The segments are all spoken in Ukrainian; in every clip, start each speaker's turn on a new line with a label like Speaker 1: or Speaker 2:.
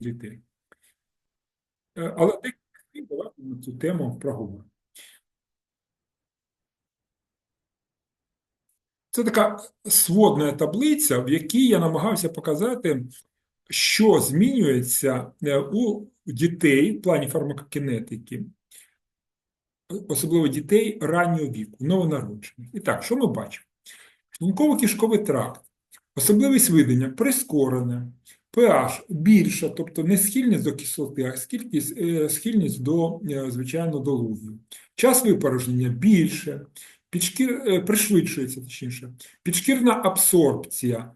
Speaker 1: дітей. Е, Але декілька на цю тему проговоримо. Це така сводна таблиця, в якій я намагався показати, що змінюється е, у дітей в плані фармакокінетики, особливо дітей раннього віку, новонароджених. І так, що ми бачимо? Шлунково-кишковий тракт, особливість видання прискорене, pH більша, тобто не схильність до кислоти, а е, схильність до, е, звичайно, до лузу. Час випорожнення більше, підшкір, е, пришвидшується, точніше, підшкірна абсорбція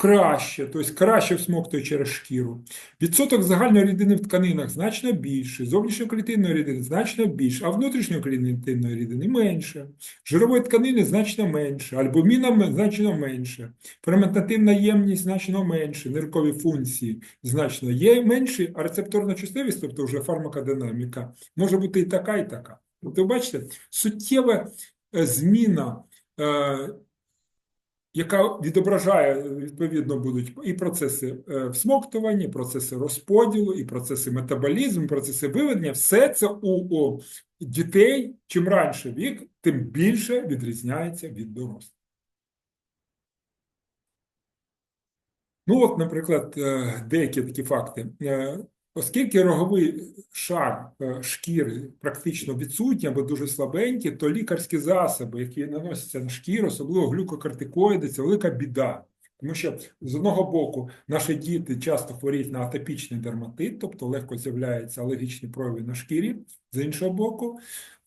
Speaker 1: краще, тобто краще всмоктує через шкіру. Відсоток загальної рідини в тканинах значно більший, зовнішньоклітинної рідини значно більше, а внутрішньоклітинної рідини менше. Жирової тканини значно менше, альбуміна значно менше, ферментативна ємність значно менше, ниркові функції значно є менші, а рецепторна чутливість, тобто вже фармакодинаміка, може бути і така, і така. Тобто, бачите, суттєва е, зміна е, яка відображає, відповідно, будуть і процеси е, всмоктування, і процеси розподілу, і процеси метаболізму, і процеси виведення. Все це у, дітей, чим раніше вік, тим більше відрізняється від дорослих. Ну, от, наприклад, е, деякі такі факти. Оскільки роговий шар е, шкіри практично відсутній або дуже слабенький, то лікарські засоби, які наносяться на шкіру, особливо глюкокортикоїди, це велика біда. Тому що з одного боку наші діти часто хворіють на атопічний дерматит, тобто легко з'являються алергічні прояви на шкірі. З іншого боку,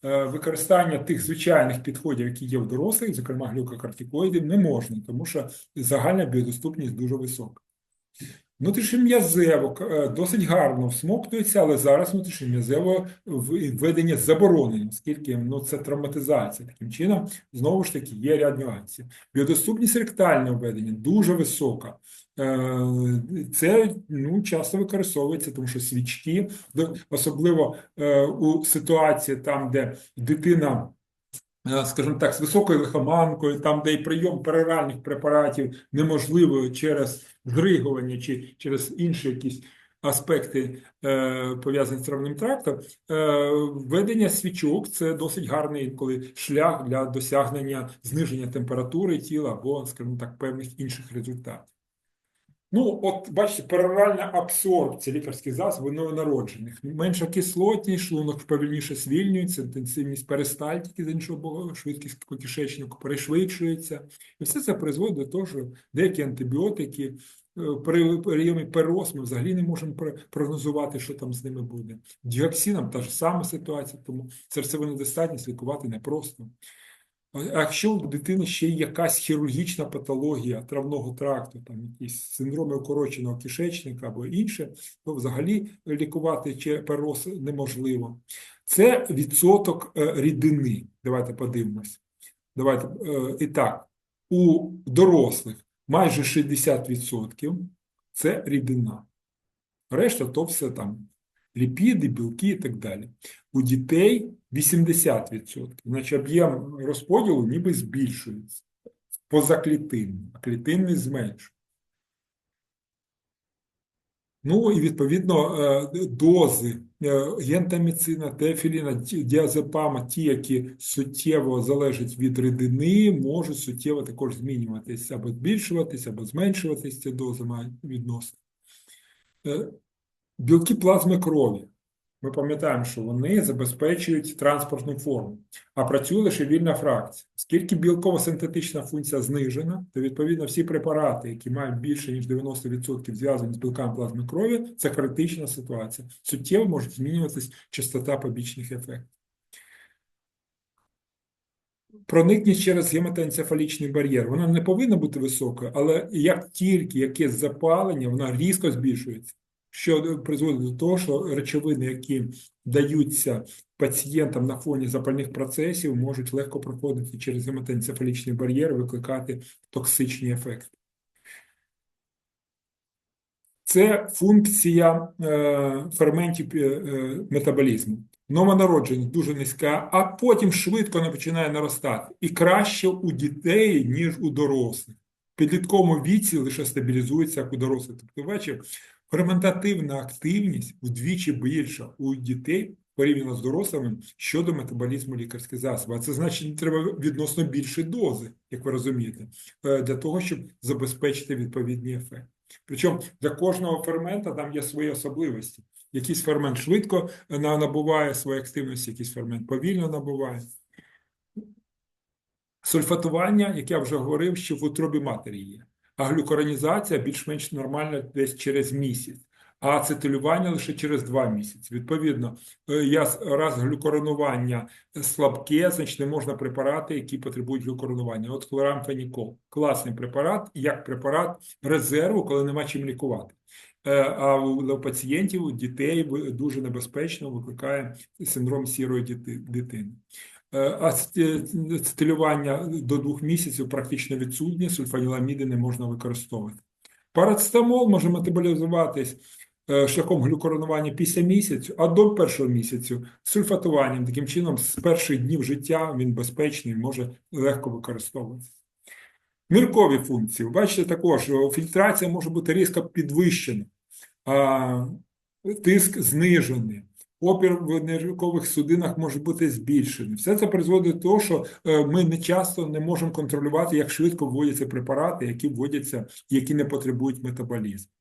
Speaker 1: е, використання тих звичайних підходів, які є в дорослих, зокрема глюкокортикоїдів, не можна, тому що загальна біодоступність дуже висока. Внутрішньом'язево е, досить гарно всмоктується, але зараз внутрішньом'язево введення заборонено, оскільки ну, це травматизація. Таким чином, знову ж таки, є ряд нюансів. Біодоступність ректального введення дуже висока. Е, Це ну, часто використовується, тому що свічки, особливо е, у ситуації там, де дитина скажімо так, з високою лихоманкою, там, де і прийом пероральних препаратів неможливо через зригування чи через інші якісь аспекти, е, пов'язані з травним трактом, е, введення свічок це досить гарний коли шлях для досягнення зниження температури тіла або, скажімо так, певних інших результатів. Ну, от бачите, пероральна абсорбція лікарських засобів новонароджених. Менша кислотність, шлунок повільніше звільнюється, інтенсивність перистальтики, з іншого боку, швидкість по кишечнику перешвидшується. І все це призводить до того, що деякі антибіотики е, при прийомі пероз ми взагалі не можемо прогнозувати, що там з ними буде. Діоксином та ж сама ситуація, тому серцеву недостатність лікувати непросто. Якщо у дитини ще є якась хірургічна патологія травного тракту, там якісь синдроми укороченого кишечника або інше, то взагалі лікувати чи неможливо. Це відсоток е, рідини. Давайте подивимось. Давайте е, і так, у дорослих майже 60% це рідина. Решта то все там ліпіди, білки і так далі. У дітей 80%. Значить, об'єм розподілу ніби збільшується позаклітинний, а клітинний зменшується. Ну і відповідно е, дози е, гентаміцина, теофіліна, ті- діазепама, ті, які суттєво залежать від рідини, можуть суттєво також змінюватися або збільшуватися, або зменшуватися ці дози мають відносно. Е, Білки плазми крові. Ми пам'ятаємо, що вони забезпечують транспортну форму, а працює лише вільна фракція. Оскільки білково-синтетична функція знижена, то відповідно всі препарати, які мають більше ніж 90% зв'язані з білками плазми крові, це критична ситуація. Суттєво може змінюватись частота побічних ефектів. Проникність через гематоенцефалічний бар'єр. Вона не повинна бути високою, але як тільки якесь запалення, вона різко збільшується що призводить до того, що речовини, які даються пацієнтам на фоні запальних процесів, можуть легко проходити через гематоенцефалічний бар'єр, викликати токсичні ефекти. Це функція е, ферментів е, е, метаболізму. Новонароджених дуже низька, а потім швидко вона починає наростати. І краще у дітей, ніж у дорослих. В підлітковому віці лише стабілізується, як у дорослих. Тобто, бачив, Ферментативна активність вдвічі більша у дітей порівняно з дорослими щодо метаболізму лікарських засобів. А це значить, треба відносно більші дози, як ви розумієте, е, для того, щоб забезпечити відповідний ефект. Причому для кожного фермента там є свої особливості. Якийсь фермент швидко е, набуває свою активність, якийсь фермент повільно набуває. Сульфатування, як я вже говорив, що в утробі матері є. А глюкоронізація більш-менш нормальна десь через місяць, а ацетилювання лише через два місяці. Відповідно, е, раз глюкоронування слабке, значить не можна препарати, які потребують глюкоронування. От хлорамфенікол – класний препарат, як препарат резерву, коли нема чим лікувати. Е, А у пацієнтів, у дітей дуже небезпечно викликає синдром сірої дитини. Е, ацет- Ацетилювання до двох місяців практично відсутнє, сульфаніламіди не можна використовувати. Парацетамол може метаболізуватись е, шляхом глюкоронування після місяцю, а до першого місяцю сульфатуванням. Таким чином, з перших днів життя він безпечний, може легко використовуватися. Міркові функції. Бачите також, що фільтрація може бути різко підвищена, а тиск знижений. Опір в ниркових судинах може бути збільшений. Все це призводить до того, що е, ми не часто не можемо контролювати, як швидко вводяться препарати, які вводяться, які не потребують метаболізму.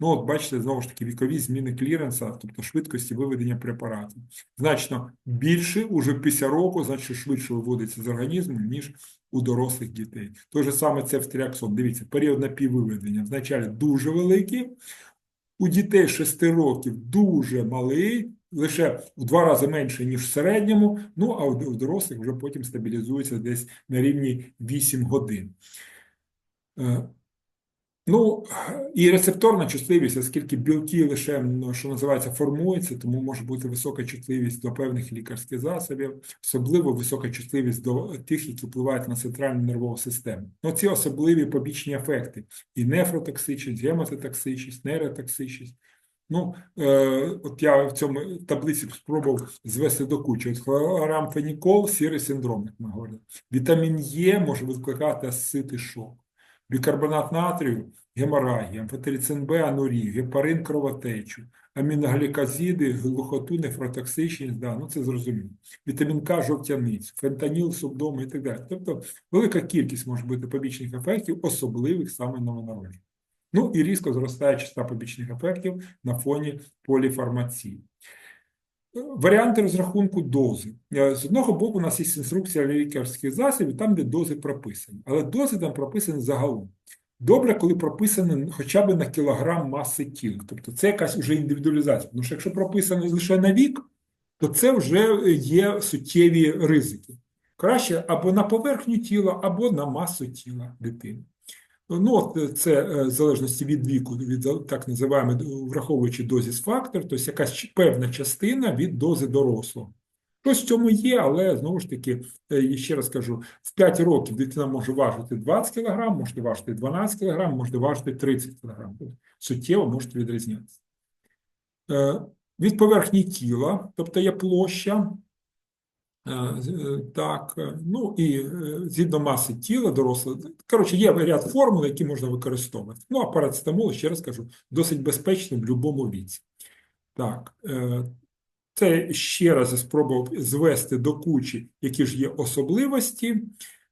Speaker 1: Ну, от бачите, знову ж таки, вікові зміни кліренса, тобто швидкості виведення препаратів. Значно більше уже після року, значно швидше виводиться з організму, ніж у дорослих дітей. Той же саме це в Дивіться, період напіввиведення вначалі дуже великий, у дітей 6 років дуже малий, лише в два рази менше, ніж в середньому, ну а у дорослих вже потім стабілізується десь на рівні 8 годин. Е, Ну, і рецепторна чутливість, оскільки білки лише, що називається, формуються, тому може бути висока чутливість до певних лікарських засобів, особливо висока чутливість до тих, які впливають на центральну нервову систему. Ну, ці особливі побічні ефекти: і нефротоксичність, гемототоксичність, нейротоксичність. Ну, е, от я в цьому таблиці спробував звести до кучі. От хлорамфенікол, сірий синдром, як ми говорили. Вітамін Е може викликати асцитий шок. Бікарбонат натрію геморагія, амфотерицин Б, анурію, гепарин кровотечу, аміноглікозиди, глухоту, нефротоксичність, да, ну це зрозуміло. Вітамін К, жовтяницю, фентаніл, субдоми і так далі. Тобто велика кількість може бути побічних ефектів, особливих саме новонароджених. Ну і різко зростає частота побічних ефектів на фоні поліфармації. Варіанти розрахунку дози. Е, З одного боку, у нас є інструкція лікарських засобів, там, де дози прописані. Але дози там прописані загалом. Добре, коли прописані хоча б на кілограм маси тіла. Тобто це якась вже індивідуалізація. Тому що якщо прописано лише на вік, то це вже є суттєві ризики. Краще або на поверхню тіла, або на масу тіла дитини. Ну, от це е, в залежності від віку, від так називаємо, враховуючи дозіс фактор, тобто якась певна частина від дози дорослого. Щось в цьому є, але знову ж таки, е, ще раз кажу, в 5 років дитина може важити 20 кг, може важити 12 кг, може важити 30 кг. Тобто Суттєво може відрізнятися. Е, Від поверхні тіла, тобто є площа, Е, е, Так, е, ну і е, згідно маси тіла дорослого, коротше, є ряд формул, які можна використовувати. Ну, а парацетамол, ще раз кажу, досить безпечний в будь-якому віці. Так, е, це ще раз я спробував звести до кучі, які ж є особливості.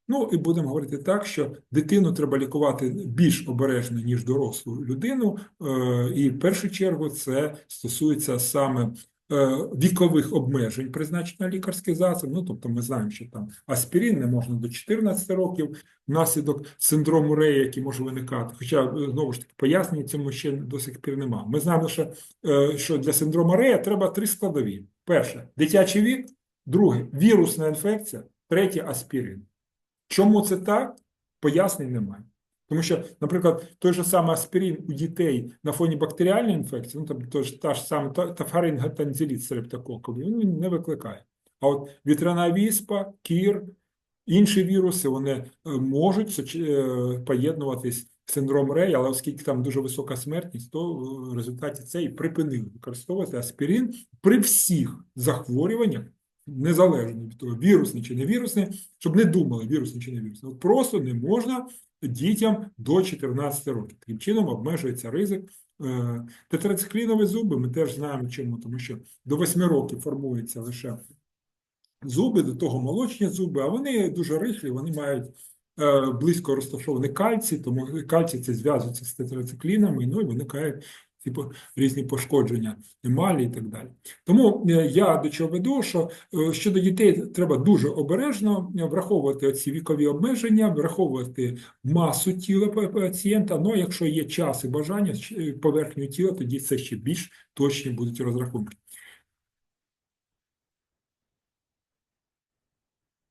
Speaker 1: Ну, і будемо говорити так, що дитину треба лікувати більш обережно, ніж дорослу людину. Е, І в першу чергу це стосується саме е, вікових обмежень призначення лікарських засобів. Ну, тобто ми знаємо, що там аспірин не можна до 14 років внаслідок синдрому Рея, який може виникати. Хоча, е, знову ж таки, пояснення цьому ще до сих пір немає. Ми знаємо, що, е, що для синдрому Рея треба три складові: перше дитячий вік, друге вірусна інфекція, третє аспірин. Чому це так? Пояснень немає. Тому що, наприклад, той же самий аспірин у дітей на фоні бактеріальної інфекції, ну тобто та ж саме та- тафаринготанзиліт стрептококовий, він не викликає. А от вітряна віспа, кір, інші віруси, вони е, можуть е, поєднуватись синдром Рея, але оскільки там дуже висока смертність, то е, в результаті це і припинили використовувати аспірин при всіх захворюваннях, незалежно від того, вірусне чи не вірусне, щоб не думали, вірусне чи не вірусне. От просто не можна дітям до 14 років. Таким чином обмежується ризик Е, Тетрациклінові зуби ми теж знаємо чому, тому що до 8 років формуються лише зуби, до того молочні зуби, а вони дуже рихлі, вони мають е, близько розташований кальцій, тому кальцій це зв'язується з тетрациклінами, ну і виникають типу, різні пошкодження емалі і так далі. Тому е, я до чого веду, що е, щодо дітей треба дуже обережно е, враховувати ці вікові обмеження, враховувати масу тіла пацієнта. Ну, якщо є час і бажання, поверхню тіла, тоді це ще більш точні будуть розрахунки.